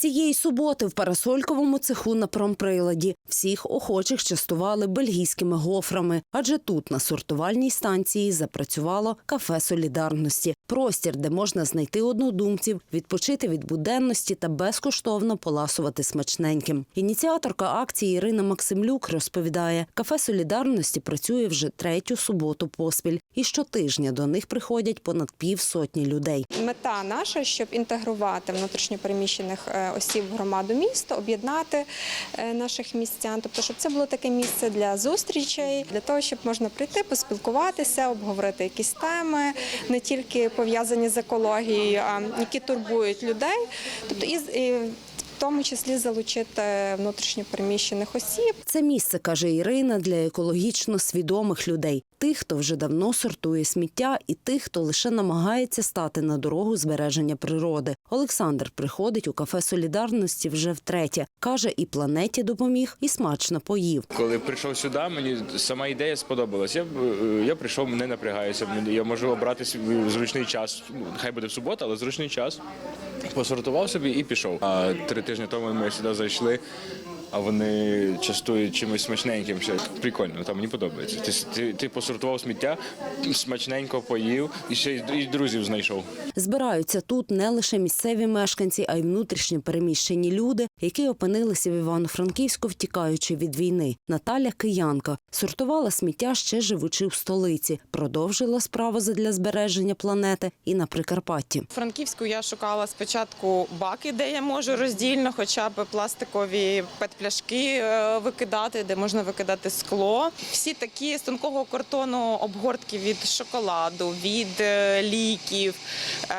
Цієї суботи в парасольковому цеху на промприладі. Всіх охочих частували бельгійськими гофрами, адже тут на сортувальній станції запрацювало кафе солідарності, простір, де можна знайти однодумців, відпочити від буденності та безкоштовно поласувати смачненьким. Ініціаторка акції Ірина Максимлюк розповідає, кафе солідарності працює вже третю суботу поспіль, і щотижня до них приходять понад півсотні людей. Мета наша, щоб інтегрувати внутрішньопереміщених е, осіб в громаду міста, об'єднати е, наших містян, тобто, щоб це було таке місце для зустрічей, для того, щоб можна прийти, поспілкуватися, обговорити якісь теми, не тільки пов'язані з екологією, які турбують людей, тобто і, в тому числі залучити внутрішньопереміщених осіб. Це місце, каже Ірина, для екологічно свідомих людей, тих, хто вже давно сортує сміття, і тих, хто лише намагається стати на дорогу збереження природи. Олександр приходить у кафе солідарності вже втретє. каже, і планеті допоміг, і смачно поїв. Коли прийшов сюди, мені сама ідея сподобалась. Я, е, я прийшов, не напрягаюся. Я можу обрати зручний час. Хай буде в суботу, але зручний час. Посортував собі і пішов. А три тижні тому ми сюди зайшли. А вони частують чимось смачненьким. Все прикольно, там мені подобається. Ти, ти, ти посортував сміття, смачненько поїв і ще й і друзів знайшов. Збираються тут не лише місцеві мешканці, а й внутрішньо переміщені люди, які опинилися в Івано-Франківську, втікаючи від війни. Наталя Киянка сортувала сміття ще живучи в столиці, продовжила справу задля збереження планети і на Прикарпатті. У Франківську я шукала спочатку баки, де я можу роздільно, хоча б пластикові петпляшки е, викидати, де можна викидати скло. Всі такі з тонкого картону обгортки від шоколаду, від е, ліків, е,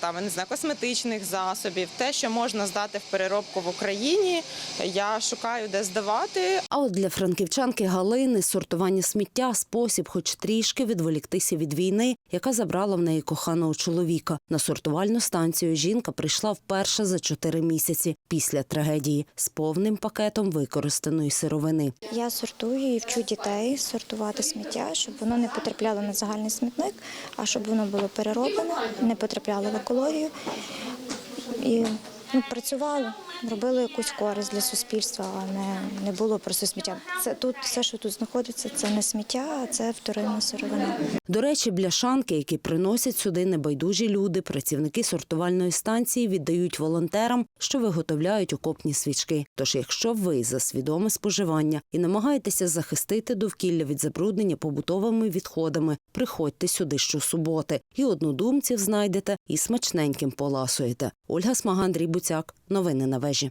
там не знаю, косметичних засобів, те, що можна здати в переробку в Україні. Я шукаю, де здавати, А от для франківчанки Галини сортування сміття спосіб, хоч трішки відволіктися від війни, яка забрала в неї коханого чоловіка. На сортувальну станцію жінка прийшла вперше за чотири місяці після трагедії з повним пакетом використаної сировини. Я сортую і вчу дітей сортувати сміття, щоб воно не потрапляло на загальний смітник, а щоб воно було перероблене, не потрапляло в екологію. І ну, працювало, робило якусь користь для суспільства, а не, не було просто сміття. Це тут все, що тут знаходиться, це не сміття, а це вторинна сировина. До речі, бляшанки, які приносять сюди небайдужі люди, працівники сортувальної станції віддають волонтерам, що виготовляють окопні свічки. Тож, якщо ви за свідоме споживання і намагаєтеся захистити довкілля від забруднення побутовими відходами, приходьте сюди щосуботи. І однодумців знайдете, і смачненьким поласуєте. Ольга Смага, Андрій Буцяк. Новини на вежі.